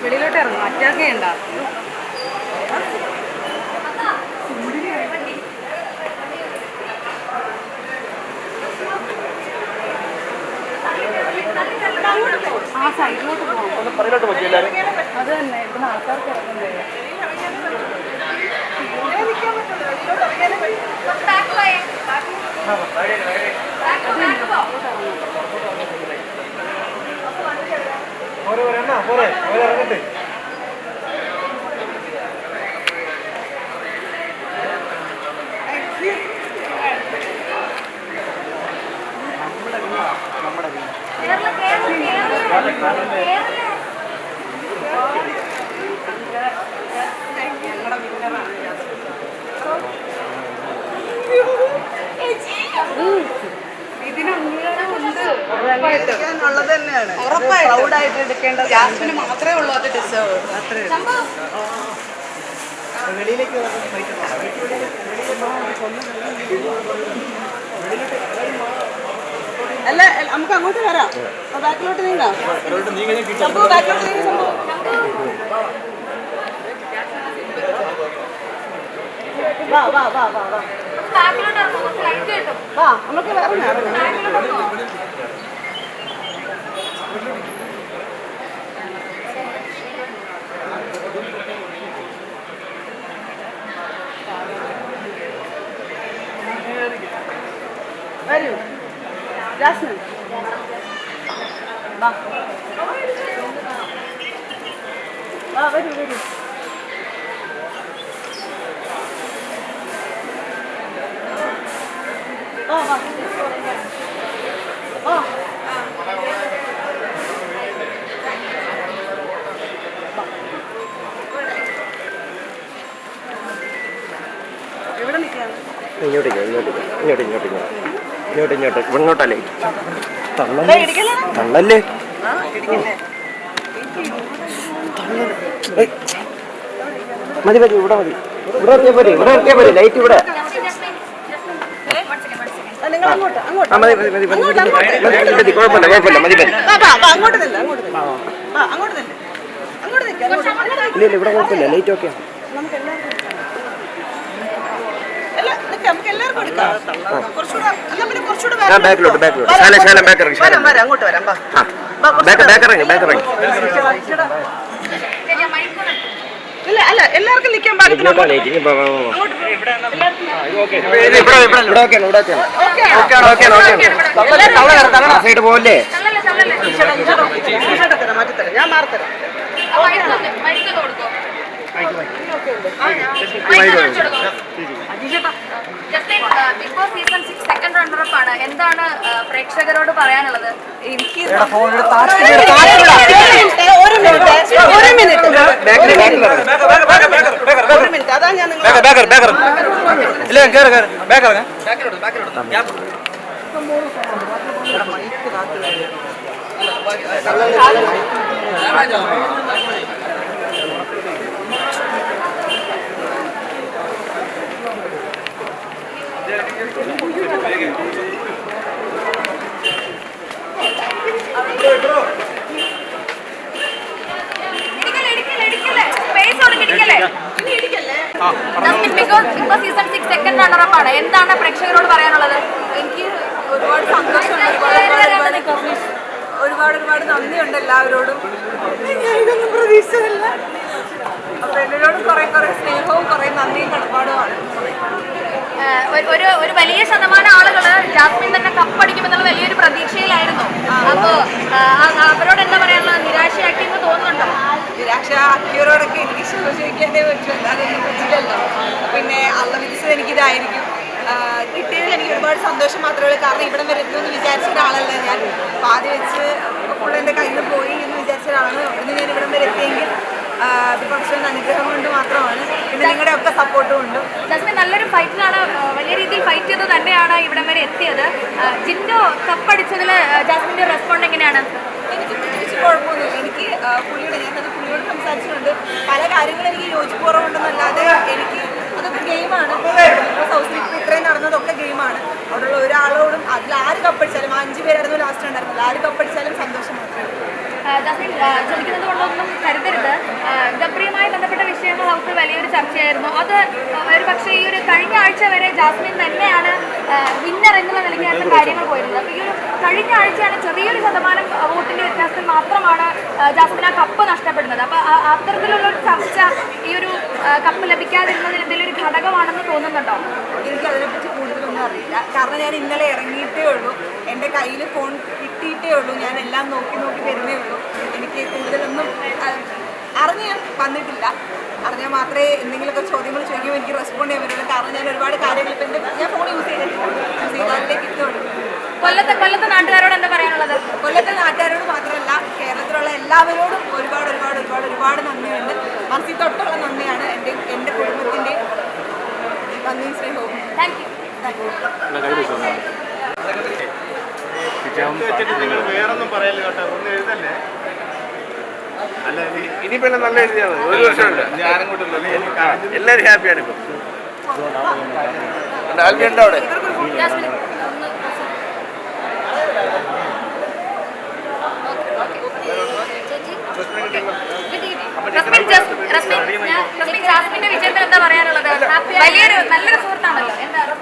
വെളിയിലോട്ട് ഇറങ്ങും. അറ്റാക്ക് ചെയ്യണ്ട ആ സൈഡിലോട്ട് പോകാം ഒന്ന് പറയിലോട്ട് പറ്റി എല്ലാവരും. അത് തന്നെ ഇവിടെ ആൾക്കാർക്ക് ഇറങ്ങണ്ടേ പോരെ പോരെ എന്നാ പോരെ. പോരെ ജാസ്മിന് മാത്രമേ ഉള്ളൂ അത് ഡിസേർവ് വെളിയിലേക്ക്? അല്ല നമുക്ക് അങ്ങോട്ട് വരാം. ബാക്കിലോട്ട് നീങ്ങാം. സംഭവം ബാക്കിലോട്ട് നീങ്ങി സംഭവം. വാ വാ വാ വാ വാ. വാ നമുക്ക് ഇറങ്ങാം. വരൂ ജാസ്മിൻ വാ വാ വരൂ വരൂ വാ വാ വാ ഇങ്ങോട്ടേക്ക് ഇങ്ങോട്ടേക്ക് ഇങ്ങോട്ട് ഇങ്ങോട്ട് ഇങ്ങോട്ട്. ഇങ്ങോട്ട് ഇങ്ങോട്ട് ഇങ്ങോട്ടല്ലേ? തള്ളല്ലേ തള്ളല്ലേ മതി മതി ഇവിടെ മതി. ഇവിടെ എത്തിയാ പോരെ ഇവിടെ എത്തിയാ പോരെ. ലൈറ്റ് ഇവിടെ. നിങ്ങൾ അങ്ങോട്ട് അങ്ങോട്ട്. മതി മതി മതി കുഴപ്പമില്ല കുഴപ്പമില്ല. ഇല്ല ഇല്ല ഇവിടെ കുഴപ്പമില്ല ലൈറ്റ് ഓക്കെയാണ് നമുക്ക് ബാക്കിലോട്ട് അല്ല ശാല ശാലം, back ഇറങ്ങ്, ശാലം. അങ്ങോട്ട് വരാം ബാക്ക് ബാക്ക് ഇറങ്ങി ബാക്ക് ഇറങ്ങി. ഇല്ല അല്ല എല്ലാവർക്കും നിൽക്കാൻ പാകത്തിന് സൈഡ് തരാം ഞാൻ മാറി തരാം. Bigg Boss season six second runner up ആണ് എന്താണ് പ്രേക്ഷകരോട് പറയാനുള്ളത് എനിക്ക് ഒരു മിനിറ്റ് ഒരു മിനിറ്റ് അതാ ഞാൻ നിങ്ങൾ ഇല്ല കേറ് കേറ് ബാക്ക് ഇറങ്ങ ഇടിക്കല്ലേ, ഇടിക്കല്ലേ, ഇടിക്കല്ലേ. Space കൊടുക്ക്, ഇടിക്കല്ലേ. Jasmin Bigg Boss Bigg Boss season six second runner up ആണ് എന്താണ് പ്രേക്ഷകരോട് പറയാനുള്ളത് എനിക്ക് ഒരുപാട് സന്തോഷമുണ്ട് ഒരുപാട് ഒരുപാട് നന്ദിയുണ്ട് എല്ലാവരോടും ഇതൊന്നും പ്രതീക്ഷിച്ചതല്ല അപ്പൊ എന്നോട് കുറെ കുറെ സ്നേഹവും കുറെ നന്ദിയും കടപ്പാടുമാണ് ഒരു- ഒരു വലിയ ശതമാനം ആളുകൾ ജാസ്മിൻ തന്നെ കപ്പടിക്കുമെന്നുള്ള വലിയൊരു പ്രതീക്ഷയിലായിരുന്നു. അപ്പോ അവരോട് എന്താ പറയാനുള്ള നിരാശയാക്കി എന്ന് തോന്നുന്നുണ്ടോ? നിരാശ ആക്കിയവരോടൊക്കെ എനിക്ക് ചോദിക്കാനേ പറ്റൂ. അല്ലാതെ പറ്റില്ലല്ലോ. പിന്നെ അള്ള വിധിച്ചത് എനിക്കിതായിരിക്കും. കിട്ടിയതിൽ എനിക്ക് ഒരുപാട് സന്തോഷം മാത്രമേ ഉള്ളൂ. കാരണം ഇവിടെ വരെ എത്തുമെന്ന് വിചാരിച്ച ഒരാളല്ല ഞാൻ. അപ്പോൾ ആദ്യം വെച്ച് ഫുള്ള് എന്റെ കയ്യിൽ നിന്ന് പോയി എന്ന് വിചാരിച്ച ഒരാളാണ് ഇന്ന് ഞാൻ ഇവിടം വരെ എത്തിയെങ്കിൽ ഭക്ഷണ അനുഗ്രഹം കൊണ്ട് മാത്രമാണ്. പിന്നെ നിങ്ങളുടെ ഒക്കെ സപ്പോർട്ടും ഉണ്ട്. ജസ്മിൻ നല്ലൊരു ഫൈറ്റിലാണ് വലിയ രീതിയിൽ ഫൈറ്റ് ചെയ്ത് തന്നെയാണ് ഇവിടം വരെ എത്തിയത്. ജിൻഡോ കപ്പടിച്ചതിൽ ജാസ്മിന്റെ റെസ്പോണ്ട് എങ്ങനെയാണ്? എനിക്ക് പ്രത്യേകിച്ച് കുഴപ്പമൊന്നുമില്ല. എനിക്ക് പുള്ളിയോട് ഞാനത് പുള്ളിയോട് സംസാരിച്ചിട്ടുണ്ട്. പല കാര്യങ്ങളും എനിക്ക് യോജിപ്പ് കുറവുണ്ടെന്നല്ലാതെ എനിക്ക് അതൊക്കെ ഗെയിമാണ്. ഇപ്പോൾ ഇത്രയും നടന്നതൊക്കെ ഗെയിമാണ്. അവിടെയുള്ള ഒരാളോടും അതിൽ ആര് കപ്പടിച്ചാലും അഞ്ച് പേരായിരുന്നു ലാസ്റ്റ് ഉണ്ടായിരുന്നത്. ആര് കപ്പടിച്ചാലും സന്തോഷം മാത്രമേ ഉള്ളൂ ആ, ജാസ്മിൻ ചോദിക്കുന്നത് കൊണ്ടൊന്നും കരുതരുത്. ഗബ്രിയുമായി ബന്ധപ്പെട്ട വിഷയങ്ങൾ ഹൗസിൽ വലിയൊരു ചർച്ചയായിരുന്നു. അത് ഒരു പക്ഷേ ഈ ഒരു കഴിഞ്ഞ ആഴ്ച വരെ ജാസ്മിൻ തന്നെയാണ് വിന്നർ എന്നുള്ള നിലയ്ക്കായിരുന്നു കാര്യങ്ങൾ പോയിരുന്നത്. അപ്പോൾ ഈ ഒരു കഴിഞ്ഞ ആഴ്ചയാണ് ചെറിയൊരു ശതമാനം വോട്ടിന്റെ വോട്ടിന്റെ വ്യത്യാസത്തിൽ മാത്രമാണ് ജാസ്മിൻ ആ കപ്പ് നഷ്ടപ്പെടുന്നത്. അപ്പോൾ അത്തരത്തിലുള്ള ഒരു ചർച്ച ഈ ഒരു കപ്പ് ലഭിക്കാതിരുന്നതിൽ എന്തെങ്കിലും ഒരു ഘടകമാണെന്ന് തോന്നുന്നുണ്ടോ? എനിക്ക് അതിനെപ്പറ്റി കൂടുതലൊന്നും അറിയില്ല. കാരണം ഞാൻ ഇന്നലെ ഇറങ്ങിയിട്ടേ ഉള്ളൂ. എന്റെ കയ്യിൽ ഫോൺ കിട്ടിയിട്ടേ ഉള്ളൂ. ഞാൻ എല്ലാം നോക്കി നോക്കി വരുന്നേ ഉള്ളൂ. എനിക്ക് കൂടുതലൊന്നും അറിഞ്ഞ് ഞാൻ വന്നിട്ടില്ല. അറിഞ്ഞാൽ മാത്രമേ എന്തെങ്കിലുമൊക്കെ ചോദ്യങ്ങൾ ചോദിക്കുമ്പോൾ എനിക്ക് റെസ്പോണ്ട് ചെയ്യാൻ പറ്റുള്ളൂ. കാരണം ഞാൻ ഒരുപാട് കാര്യങ്ങൾ ഇപ്പം എന്റെ ഞാൻ ഫോൺ യൂസ് ചെയ്തിട്ടില്ല. യൂസ് കിട്ടുള്ളൂ കൊല്ലത്തെ കൊല്ലത്തെ നാട്ടുകാരോട് എന്താ പറയാനുള്ളത്? കൊല്ലത്തെ നാട്ടുകാരോട് മാത്രമല്ല കേരളത്തിലുള്ള എല്ലാവരോടും ഒരുപാട് ഒരുപാട് ഒരുപാട് ഒരുപാട് നന്ദിയുണ്ട്. മനസ്സിൽ തൊട്ടുള്ള നന്ദിയാണ് എന്റെ എന്റെ കുടുംബത്തിന്റെ നന്ദി സ്നേഹവും താങ്ക് യു നിങ്ങൾ വേറൊന്നും പറയല്ല ഒന്ന് എഴുതല്ലേ അല്ല ഈ- ഇനി പിന്നെ നല്ല എഴുതിയാണ് ഒരു വർഷമുണ്ട് ഞാനും കൂട്ടുള്ളൂ എനിക്ക് ആ എല്ലാവരും ഹാപ്പിയാണ് ഇപ്പൊ ആൽബി ഉണ്ടോ അവിടെ വലിയൊരു നല്ലൊരു സുഹൃത്താണല്ലോ എന്താ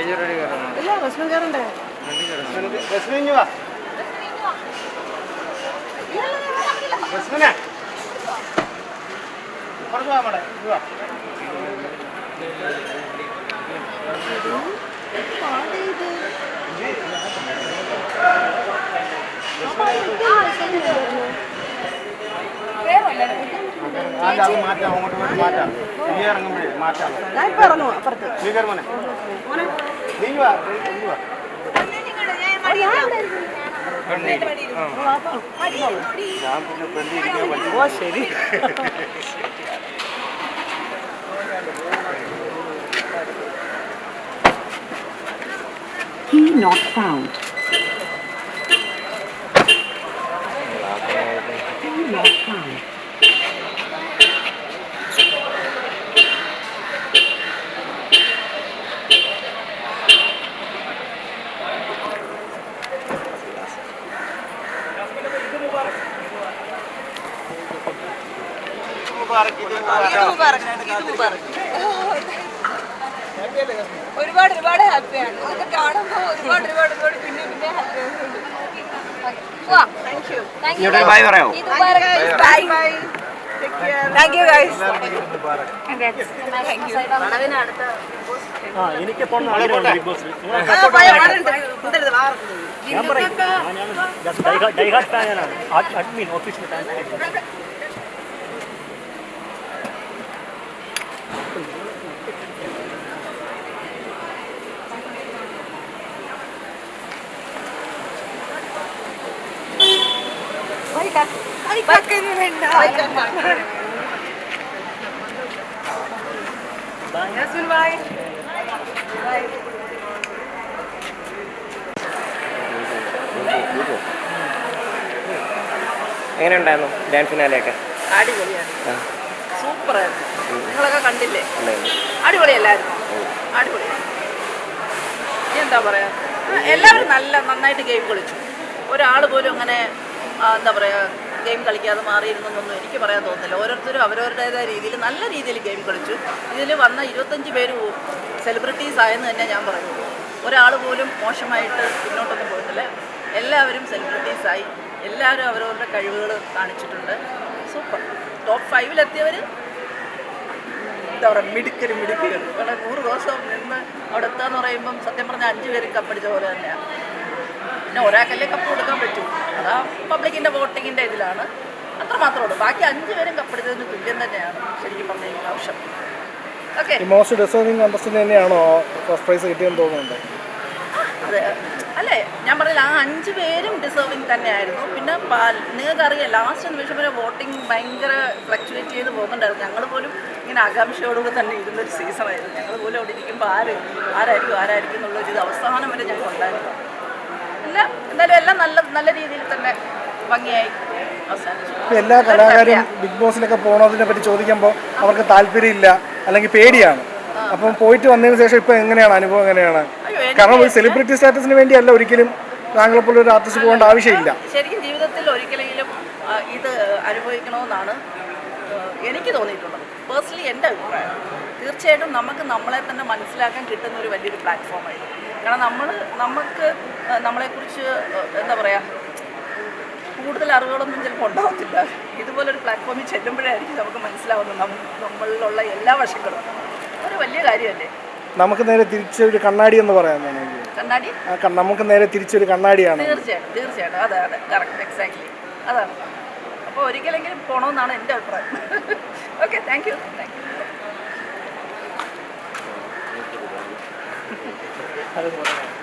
ഇല്ല റസ്മിൻ കയറണ്ടേ ഇങ്ങ് വാ റസ്മിനെ പുറത്ത് വാ മോളെ ഇങ്ങ് വാ മാറ്റാം അങ്ങോട്ട് മാറ്റാം ഞാൻ ഇപ്പൊ ഇറങ്ങും അപ്പുറത്ത് നീ കയറി മോനെ. നീ വാ നീ വാ ഞാൻ പിന്നെ ഫ്രണ്ട് ഇരിക്കാൻ പറ്റും ഓ ശരി. Key not found. Key not found. ഒരുപാട് ഒരുപാട് ഹാപ്പിയാണ് ഇതൊക്കെ കാണുമ്പോൾ ഒരുപാട് ഒരുപാട് ഒരുപാട് പിന്നെ പിന്നെ ഹാപ്പിയാണ് പോവാം താങ്ക് യു താങ്ക് യു ഇങ്ങോട്ട് ബൈ പറയാമോ ഇത് Mubarak. Bye bye thank you guys admin ഓഫീസിൽ എങ്ങനെ ഉണ്ടായിരുന്നു ഡാൻസ് ഫിനാലെയൊക്കെ അടിപൊളിയാണ് സൂപ്പറായിരുന്നു. നിങ്ങളൊക്കെ കണ്ടില്ലേ? അടിപൊളിയല്ലായിരുന്നു? അടിപൊളി എന്താ പറയാ? എല്ലാവരും നല്ല നന്നായിട്ട് ഗെയിം കളിച്ചു. ഒരാൾ പോലും അങ്ങനെ എന്താ പറയുക ഗെയിം കളിക്കാതെ മാറിയിരുന്നൊന്നും എനിക്ക് പറയാൻ തോന്നുന്നില്ല. ഓരോരുത്തരും അവരവരുടേതായ രീതിയിൽ നല്ല രീതിയിൽ ഗെയിം കളിച്ചു. ഇതിൽ വന്ന ഇരുപത്തഞ്ച് പേര് സെലിബ്രിറ്റീസ് ആയെന്ന് തന്നെ ഞാൻ പറഞ്ഞു ഒരാൾ പോലും മോശമായിട്ട് പിന്നോട്ടൊന്നും പോയിട്ടില്ല. എല്ലാവരും സെലിബ്രിറ്റീസായി എല്ലാവരും അവരവരുടെ കഴിവുകൾ കാണിച്ചിട്ടുണ്ട്. സൂപ്പർ ടോപ്പ് ഫൈവിലെത്തിയവർ എന്താ പറയുക മിടുക്കൽ മിടുക്കുകൾ അവിടെ നൂറ് ദിവസം നിന്ന് അവിടെ എത്താന്ന് പറയുമ്പം സത്യം പറഞ്ഞാൽ അഞ്ച് പേര് കപ്പടിച്ച പോലെ തന്നെയാണ് പിന്നെ ഒരാൾക്കല്ലേ കപ്പ് കൊടുക്കാൻ പറ്റൂ. അതാ പബ്ലിക്കിന്റെ വോട്ടിങ്ങിന്റെ ഇതിലാണ്. അത്ര മാത്രമേ ഉള്ളൂ. ബാക്കി അഞ്ച് പേരും കപ്പടിച്ചതിന് തുല്യം തന്നെയാണ് ശരിക്കും പറഞ്ഞ ആവശ്യം ഓക്കെ മോസ്റ്റ് ഡിസേർവിംഗ് കണ്ടസ്റ്റന്റ് തന്നെയാണോ ഫസ്റ്റ് പ്രൈസ് കിട്ടിയെന്ന് തോന്നുന്നുണ്ട്? അതെ. അല്ലേ? ഞാൻ പറഞ്ഞില്ല ആ അഞ്ച് പേരും ഡിസേർവിങ് തന്നെയായിരുന്നു. പിന്നെ നിങ്ങൾക്ക് അറിയാം ലാസ്റ്റ് നിമിഷം വരെ വോട്ടിംഗ് ഭയങ്കര ഫ്ലക്ച്വേറ്റ് ചെയ്ത് പോകുന്നുണ്ടായിരുന്നു. ഞങ്ങൾ പോലും ഇങ്ങനെ ആകാംക്ഷയോടുകൂടി തന്നെ ഇരുന്നൊരു സീസണായിരുന്നു ഞങ്ങൾ പോലും അവിടെ ഇരിക്കുമ്പോൾ ആര് ആരായിരിക്കും ആരായിരിക്കും എന്നുള്ളൊരു ഇത് അവസാനം വരെ ഞങ്ങൾ ഉണ്ടായിരുന്നു. എല്ലാം എന്തായാലും എല്ലാം നല്ല നല്ല രീതിയിൽ തന്നെ ഭംഗിയായി എല്ലാ കലാകാരും ബിഗ് ബോസിലൊക്കെ പോണതിനെ പറ്റി ചോദിക്കുമ്പോൾ അവർക്ക് താല്പര്യമില്ല അല്ലെങ്കിൽ പേടിയാണ്. അപ്പം പോയിട്ട് വന്നതിന് ശേഷം ഇപ്പൊ എങ്ങനെയാണ്? അനുഭവം എങ്ങനെയാണ്? കാരണം ഒരു സെലിബ്രിറ്റി സ്റ്റാറ്റസിന് വേണ്ടിയല്ല ഒരിക്കലും താങ്കളെ പോലെ ഒരു ആർട്ടിസ്റ്റ് പോകേണ്ട ആവശ്യമില്ല. ശരിക്കും ജീവിതത്തിൽ ഒരിക്കലെങ്കിലും ഇത് അനുഭവിക്കണമെന്നാണ് എനിക്ക് തോന്നിയിട്ടുള്ളത്. പേഴ്സണലി എന്റെ അഭിപ്രായം. തീർച്ചയായിട്ടും നമുക്ക് നമ്മളെ തന്നെ മനസ്സിലാക്കാൻ കിട്ടുന്ന ഒരു വലിയൊരു പ്ലാറ്റ്ഫോമായിരുന്നു കാരണം നമ്മൾ നമുക്ക് നമ്മളെക്കുറിച്ച് എന്താ പറയുക കൂടുതൽ അറിവുകളൊന്നും ചിലപ്പോൾ ഉണ്ടാവത്തില്ല. ഇതുപോലൊരു പ്ലാറ്റ്ഫോമിൽ ചെല്ലുമ്പോഴായിരിക്കും നമുക്ക് മനസ്സിലാവുന്നത് നമ്മളിലുള്ള എല്ലാ വശങ്ങളും. ഒരു വലിയ കാര്യമല്ലേ? നമുക്ക് നേരെ തിരിച്ചൊരു കണ്ണാടി എന്ന് പറയാൻ വേണമെങ്കിൽ കണ്ണാടി? നമുക്ക് നേരെ തിരിച്ചൊരു കണ്ണാടിയാണ്. തീർച്ചയായിട്ടും തീർച്ചയായിട്ടും. അതെ അതെ. കറക്റ്റ് എക്സാക്ട്ലി അതാണ്. അപ്പോൾ ഒരിക്കലെങ്കിലും പോകണമെന്നാണ് എന്റെ അഭിപ്രായം. Okay thank you thank you 还是说这？